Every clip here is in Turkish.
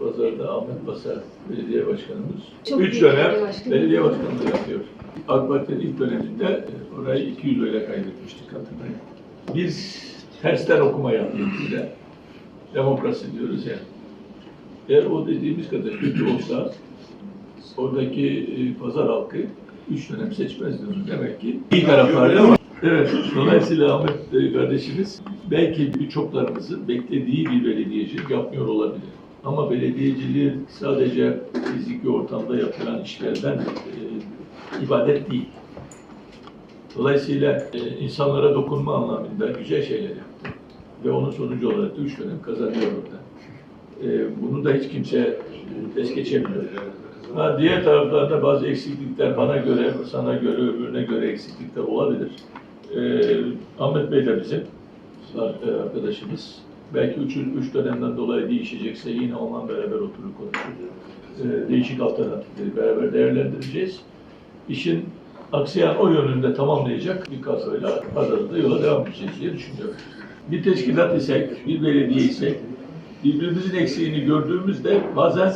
Pazar'da Ahmet Basar belediye başkanımız. Çok Üç dönem belediye başkanlığı yapıyor. AK Parti'nin ilk döneminde e, orayı 200 öyle kaydetmiştik hatırlayın. Biz tersten okuma yapıyoruz bize. Demokrasi diyoruz ya. Eğer o dediğimiz kadar kötü olsa oradaki e, pazar halkı üç dönem seçmez diyoruz. Demek ki iyi tarafları ama Evet, dolayısıyla Ahmet e, kardeşimiz belki birçoklarımızın beklediği bir belediyecilik yapmıyor olabilir. Ama belediyeciliği sadece fiziki ortamda yapılan işlerden e, ibadet değil. Dolayısıyla e, insanlara dokunma anlamında güzel şeyler yaptı. Ve onun sonucu olarak da üç dönem kazanıyor orada. E, bunu da hiç kimse e, es geçemiyor. Ha, diğer taraflarda bazı eksiklikler bana göre, sana göre, öbürüne göre eksiklikler olabilir. Ee, Ahmet Bey de bizim e, arkadaşımız. Belki üç, üç dönemden dolayı değişecekse yine onunla beraber oturup konuşuruz. Ee, değişik alternatifleri beraber değerlendireceğiz. İşin aksayan o yönünde tamamlayacak bir kadroyla pazarında yola devam edeceğiz diye düşünüyorum. Bir teşkilat isek, bir belediye isek, birbirimizin eksiğini gördüğümüzde bazen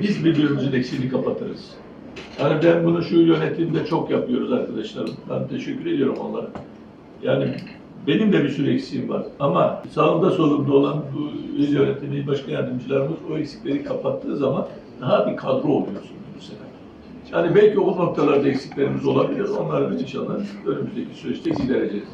biz birbirimizin eksiğini kapatırız. Yani ben bunu şu yönetimde çok yapıyoruz arkadaşlarım. Ben teşekkür ediyorum onlara. Yani benim de bir sürü eksiğim var. Ama sağımda solumda olan bu il yönetimi, il başkan yardımcılarımız o eksikleri kapattığı zaman daha bir kadro oluyorsunuz bu sefer. Yani belki o noktalarda eksiklerimiz olabilir. Onları biz inşallah önümüzdeki süreçte gidereceğiz.